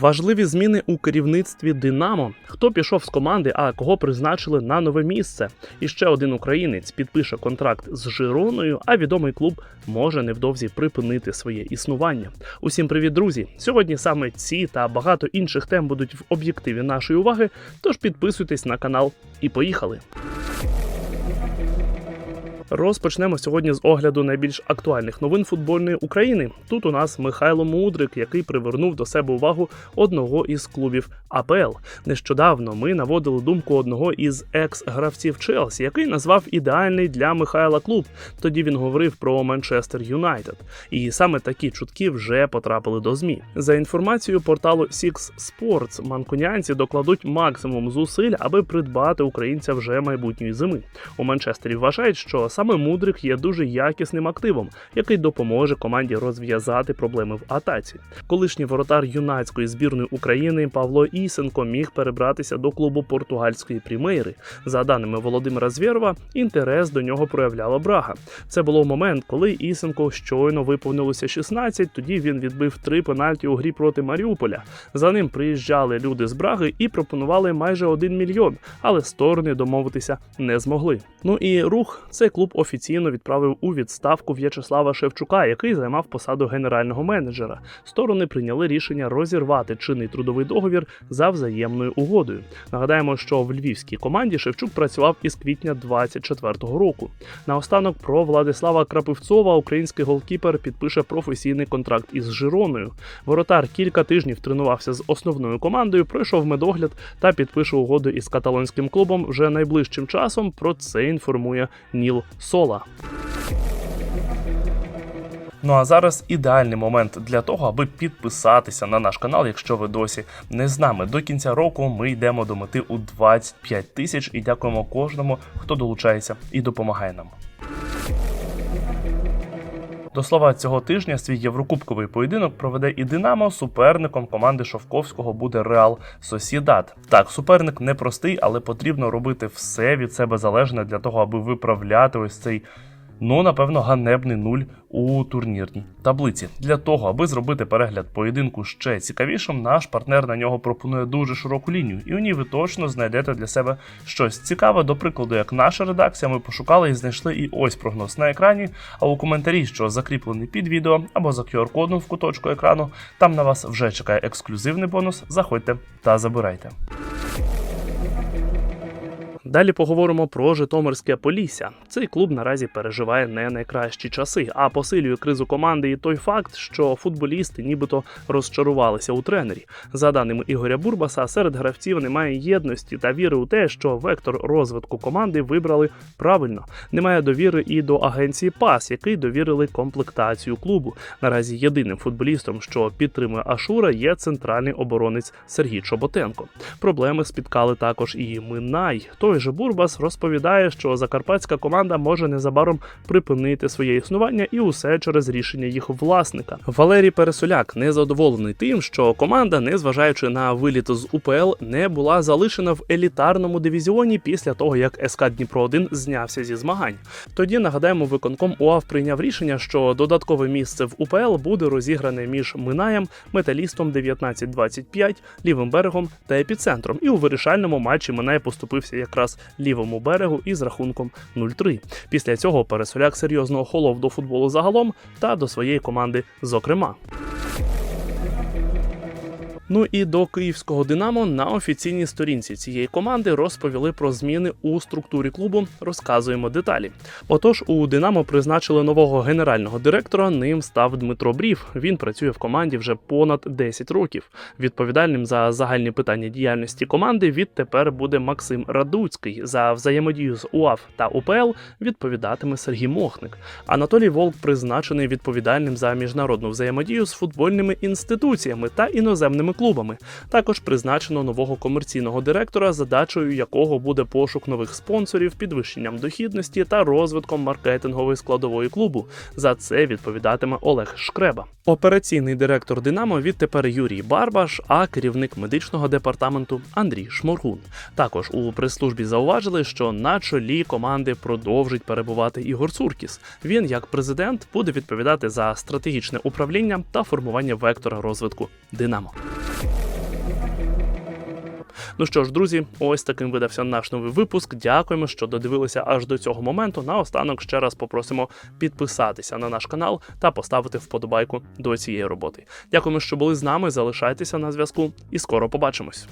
Важливі зміни у керівництві Динамо. Хто пішов з команди, а кого призначили на нове місце? І ще один українець підпише контракт з Жироною, а відомий клуб може невдовзі припинити своє існування. Усім привіт, друзі! Сьогодні саме ці та багато інших тем будуть в об'єктиві нашої уваги. Тож підписуйтесь на канал і поїхали. Розпочнемо сьогодні з огляду найбільш актуальних новин футбольної України. Тут у нас Михайло Мудрик, який привернув до себе увагу одного із клубів АПЛ. Нещодавно ми наводили думку одного із екс-гравців Челсі, який назвав ідеальний для Михайла клуб. Тоді він говорив про Манчестер Юнайтед. І саме такі чутки вже потрапили до ЗМІ. За інформацією порталу Six Sports, манкунянці докладуть максимум зусиль, аби придбати українця вже майбутньої зими. У Манчестері вважають, що саме Мудрик є дуже якісним активом, який допоможе команді розв'язати проблеми в атаці. Колишній воротар юнацької збірної України Павло Ісенко міг перебратися до клубу португальської прімейри. За даними Володимира Звєрова, інтерес до нього проявляла Брага. Це було момент, коли Ісенко щойно виповнилося 16, Тоді він відбив три пенальті у грі проти Маріуполя. За ним приїжджали люди з Браги і пропонували майже 1 мільйон, але сторони домовитися не змогли. Ну і рух цей клуб офіційно відправив у відставку В'ячеслава Шевчука, який займав посаду генерального менеджера. Сторони прийняли рішення розірвати чинний трудовий договір за взаємною угодою. Нагадаємо, що в львівській команді Шевчук працював із квітня 24-го року. Наостанок про Владислава Крапивцова український голкіпер підпише професійний контракт із Жироною. Воротар кілька тижнів тренувався з основною командою, пройшов медогляд та підпише угоду із каталонським клубом вже найближчим часом. Про це інформує Ніл Сола. Ну а зараз ідеальний момент для того, аби підписатися на наш канал, якщо ви досі не з нами. До кінця року ми йдемо до мети у 25 тисяч і дякуємо кожному, хто долучається і допомагає нам. До слова, цього тижня свій єврокубковий поєдинок проведе і Динамо. Суперником команди Шовковського буде Реал Сосідат. Так, суперник непростий, але потрібно робити все від себе залежне для того, аби виправляти ось цей. Ну, напевно, ганебний нуль у турнірній таблиці. Для того, аби зробити перегляд поєдинку ще цікавішим, наш партнер на нього пропонує дуже широку лінію, і у ній ви точно знайдете для себе щось цікаве. До прикладу, як наша редакція, ми пошукали і знайшли і ось прогноз на екрані. А у коментарі, що закріплений під відео або за QR-кодом в куточку екрану, там на вас вже чекає ексклюзивний бонус. Заходьте та забирайте. Далі поговоримо про Житомирське Полісся. Цей клуб наразі переживає не найкращі часи, а посилює кризу команди і той факт, що футболісти нібито розчарувалися у тренері. За даними Ігоря Бурбаса, серед гравців немає єдності та віри у те, що вектор розвитку команди вибрали правильно. Немає довіри і до агенції ПАС, який довірили комплектацію клубу. Наразі єдиним футболістом, що підтримує Ашура, є центральний оборонець Сергій Чоботенко. Проблеми спіткали також і Минай. Той же Бурбас розповідає, що закарпатська команда може незабаром припинити своє існування і усе через рішення їх власника. Валерій Пересоляк не задоволений тим, що команда, незважаючи на виліт з УПЛ, не була залишена в елітарному дивізіоні після того, як СК Дніпро 1 знявся зі змагань. Тоді нагадаємо, виконком УАВ прийняв рішення, що додаткове місце в УПЛ буде розігране між Минаєм, металістом 19-25, лівим берегом та епіцентром. І у вирішальному матчі Минай поступився якраз лівому берегу із рахунком 0-3. Після цього Пересоляк серйозно охолов до футболу загалом та до своєї команди, зокрема. Ну і до київського Динамо на офіційній сторінці цієї команди розповіли про зміни у структурі клубу. Розказуємо деталі. Отож, у Динамо призначили нового генерального директора. Ним став Дмитро Брів. Він працює в команді вже понад 10 років. Відповідальним за загальні питання діяльності команди відтепер буде Максим Радуцький. За взаємодію з УАФ та УПЛ відповідатиме Сергій Мохник. Анатолій Волк призначений відповідальним за міжнародну взаємодію з футбольними інституціями та іноземними клубами. Також призначено нового комерційного директора, задачею якого буде пошук нових спонсорів, підвищенням дохідності та розвитком маркетингової складової клубу. За це відповідатиме Олег Шкреба. Операційний директор Динамо відтепер Юрій Барбаш, а керівник медичного департаменту Андрій Шморгун. Також у прес-службі зауважили, що на чолі команди продовжить перебувати Ігор Цуркіс. Він, як президент, буде відповідати за стратегічне управління та формування вектора розвитку Динамо. Ну що ж, друзі, ось таким видався наш новий випуск. Дякуємо, що додивилися аж до цього моменту. Наостанок ще раз попросимо підписатися на наш канал та поставити вподобайку до цієї роботи. Дякуємо, що були з нами. Залишайтеся на зв'язку і скоро побачимось.